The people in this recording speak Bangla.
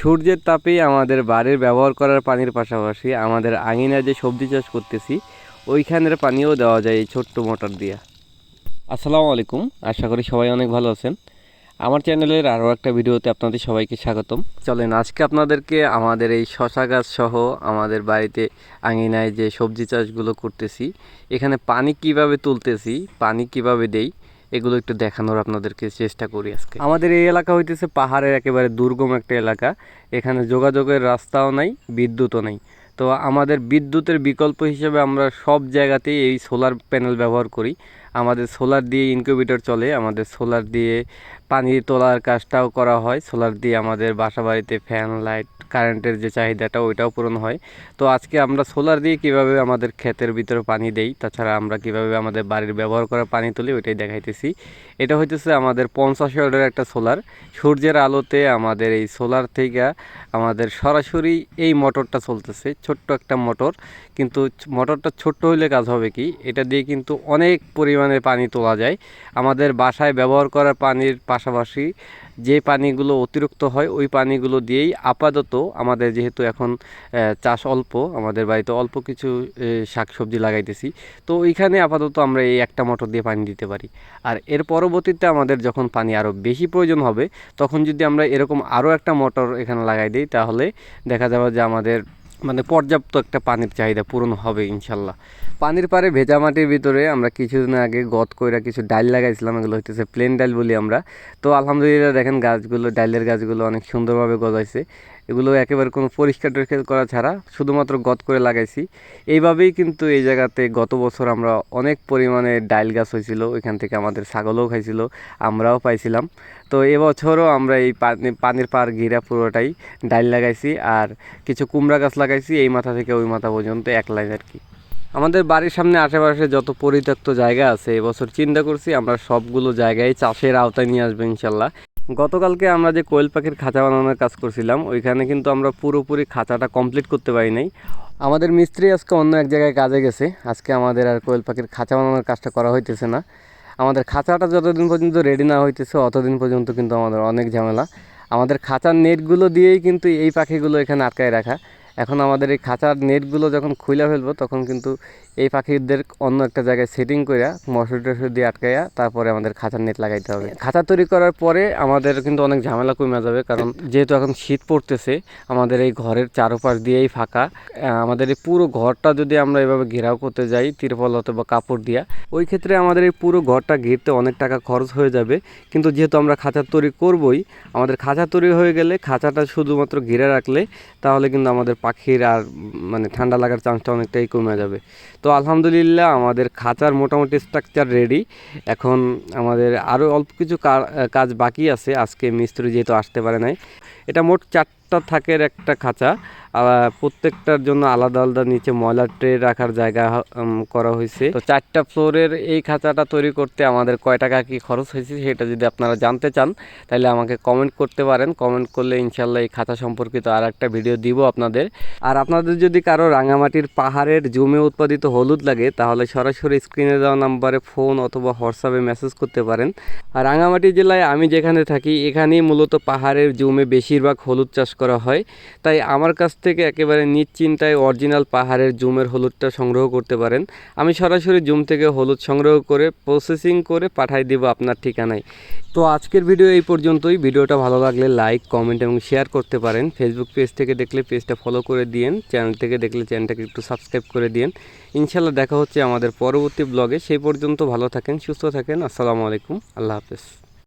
সূর্যের তাপেই আমাদের বাড়ির ব্যবহার করার পানির পাশাপাশি আমাদের আঙিনায় যে সবজি চাষ করতেছি, ওইখানের পানিও দেওয়া যায় এই ছোট্ট মোটর দিয়ে। আসসালামু আলাইকুম, আশা করি সবাই অনেক ভালো আছেন। আমার চ্যানেলের আরও একটা ভিডিওতে আপনাদের সবাইকে স্বাগতম। চলেন, আজকে আপনাদেরকে আমাদের এই শশা গাছ সহ আমাদের বাড়িতে আঙিনায় যে সবজি চাষগুলো করতেছি, এখানে পানি কীভাবে তুলতেছি, পানি কীভাবে দেই এগুলো একটু দেখানোর আপনাদেরকে চেষ্টা করি আজকে। আমাদের এই এলাকা হইতেছে পাহাড়ের একেবারে দুর্গম একটা এলাকা। এখানে যোগাযোগের রাস্তাও নাই, বিদ্যুৎও নাই। তো আমাদের বিদ্যুতের বিকল্প হিসেবে আমরা সব জায়গাতেই এই সোলার প্যানেল ব্যবহার করি। আমাদের সোলার দিয়ে ইনকিউবেটর চলে, আমাদের সোলার দিয়ে পানি তোলার কাজটাও করা হয়। সোলার দিয়ে আমাদের বাসা বাড়িতে ফ্যান লাইট কারেন্টের যে চাহিদাটা, ওইটাও পূরণ হয়। তো আজকে আমরা সোলার দিয়ে কীভাবে আমাদের ক্ষেতের ভিতরে পানি দেই, তাছাড়া আমরা কীভাবে আমাদের বাড়ির ব্যবহার করা পানি তুলি, ওইটাই দেখাইতেছি। এটা হইতেছে আমাদের পঞ্চাশ ওয়াটের একটা সোলার। সূর্যের আলোতে আমাদের এই সোলার থেকে আমাদের সরাসরি এই মোটরটা চলতেছে, ছোট্ট একটা মোটর। কিন্তু মোটরটা ছোট্ট হইলে কাজ হবে কি? এটা দিয়ে কিন্তু অনেক পরিমাণে পানি তোলা যায়। আমাদের বাসায় ব্যবহার করা পানির পাশাপাশি যে পানিগুলো অতিরিক্ত হয়, ওই পানিগুলো দিয়েই আপাতত আমাদের যেহেতু এখন চাষ অল্প, আমাদের বাড়িতে অল্প কিছু শাক সবজি লাগাইতেছি। তো ওইখানে আপাতত আমরা এই একটা মোটর দিয়ে পানি দিতে পারি। আর এর পরবর্তীতে আমাদের যখন পানি আরও বেশি প্রয়োজন হবে, তখন যদি আমরা এরকম আরও একটা মোটর এখানে লাগাই দিই, তাহলে দেখা যাবে যে আমাদের মানে পর্যাপ্ত একটা পানির চাহিদা পূরণ হবে, ইনশাল্লাহ। পানির পারে ভেজা মাটির ভিতরে আমরা কিছুদিন আগে গত কইরা কিছু ডাল লাগাইছিলাম, এগুলো হইতেছে প্লেন ডাল বলি আমরা। তো আলহামদুলিল্লাহ দেখেন গাছগুলো ডালের গাছগুলো অনেক সুন্দরভাবে গজাইছে। এগুলো একেবারে কোনো পরিষ্কার টরিষ্কার করা ছাড়া শুধুমাত্র গত করে লাগাইছি। এইভাবেই কিন্তু এই জায়গাতে গত বছর আমরা অনেক পরিমাণে ডাইল গাছ হয়েছিল, ওইখান থেকে আমাদের ছাগলও খাইছিল, আমরাও পাইছিলাম। তো এবছরও আমরা এই পানি, পানির পার ঘিরা পুরোটাই ডাইল লাগাইছি আর কিছু কুমড়া গাছ লাগাইছি, এই মাথা থেকে ওই মাথা পর্যন্ত এক লাইন আর কি। আমাদের বাড়ির সামনে আশেপাশে যত পরিত্যক্ত জায়গা আছে এবছর চিন্তা করছি আমরা সবগুলো জায়গায় চাষের আওতায় নিয়ে আসব ইনশাল্লাহ। গতকালকে আমরা যে কোয়েল পাখির খাঁচা বানানোর কাজ করছিলাম, ওইখানে কিন্তু আমরা পুরোপুরি খাঁচাটা কমপ্লিট করতে পারি নাই। আমাদের মিস্ত্রি আজকে অন্য এক জায়গায় কাজে গেছে। আজকে আমাদের আর কোয়েল পাখির খাঁচা বানানোর কাজটা করা হইতেছে না। আমাদের খাঁচাটা যতদিন পর্যন্ত রেডি না হইতেছে, অতদিন পর্যন্ত কিন্তু আমাদের অনেক ঝামেলা। আমাদের খাঁচার নেটগুলো দিয়েই কিন্তু এই পাখিগুলো এখানে আটকায় রাখা। এখন আমাদের এই খাঁচার নেটগুলো যখন খুলে ফেলব, তখন কিন্তু এই পাখিদের অন্য একটা জায়গায় সেটিং করে মশুরি টশুরি দিয়ে আটকাইয়া তারপরে আমাদের খাঁচার নেট লাগাইতে হবে। খাঁচা তৈরি করার পরে আমাদের কিন্তু অনেক ঝামেলা কমে যাবে, কারণ যেহেতু এখন শীত পড়তেছে, আমাদের এই ঘরের চারপাশ দিয়েই ফাঁকা। আমাদের এই পুরো ঘরটা যদি আমরা এভাবে ঘেরাও করতে যাই, তিরপল অথবা কাপড় দিয়া, ওই ক্ষেত্রে আমাদের এই পুরো ঘরটা ঘিরতে অনেক টাকা খরচ হয়ে যাবে। কিন্তু যেহেতু আমরা খাঁচা তৈরি করবই, আমাদের খাঁচা তৈরি হয়ে গেলে খাঁচাটা শুধুমাত্র ঘিরে রাখলে তাহলে কিন্তু আমাদের পাখির আর মানে ঠান্ডা লাগার চান্সটা অনেকটাই কমে যাবে। তো আলহামদুলিল্লাহ আমাদের খাঁচার মোটামুটি স্ট্রাকচার রেডি এখন আমাদের আরও অল্প কিছু কাজ বাকি আছে। আজকে মিস্ত্রি যেহেতু আসতে পারে নাই। এটা মোট চারটা থাকের একটা খাঁচা। প্রত্যেকটার জন্য আলাদা আলাদা নিচে ময়লার ট্রে রাখার জায়গা করা হয়েছে। তো চারটা ফ্লোরের এই খাঁচাটা তৈরি করতে আমাদের কয় টাকা কি খরচ হয়েছে সেটা যদি আপনারা জানতে চান, তাহলে আমাকে কমেন্ট করতে পারেন। কমেন্ট করলে ইনশাল্লাহ এই খাঁচা সম্পর্কিত আর একটা ভিডিও দিব আপনাদের। আর আপনাদের যদি কারও রাঙামাটির পাহাড়ের জমে উৎপাদিত হলুদ লাগে, তাহলে সরাসরি স্ক্রিনে দেওয়া নাম্বারে ফোন অথবা হোয়াটসঅ্যাপে মেসেজ করতে পারেন। আর রাঙামাটি জেলায় আমি যেখানে থাকি, এখানেই মূলত পাহাড়ের জমে বেশিরভাগ হলুদ চাষ করা হয়। তাই আমার কাছ থেকে একেবারে নিশ্চিন্তায় অরিজিনাল পাহাড়ের জুমের হলুদটা সংগ্রহ করতে পারেন। আমি সরাসরি জুম থেকে হলুদ সংগ্রহ করে প্রসেসিং করে পাঠাই দেবো আপনার ঠিকানায়। তো আজকের ভিডিও এই পর্যন্তই। ভিডিওটা ভালো লাগলে লাইক, কমেন্ট এবং শেয়ার করতে পারেন। ফেসবুক পেজ থেকে দেখলে পেজটা ফলো করে দিয়েন। চ্যানেল থেকে দেখলে চ্যানেলটাকে একটু সাবস্ক্রাইব করে দিয়েন। ইনশাল্লাহ দেখা হচ্ছে আমাদের পরবর্তী ব্লগে সেই পর্যন্ত ভালো থাকেন, সুস্থ থাকেন। আসসালামু আলাইকুম। আল্লাহ হাফেজ।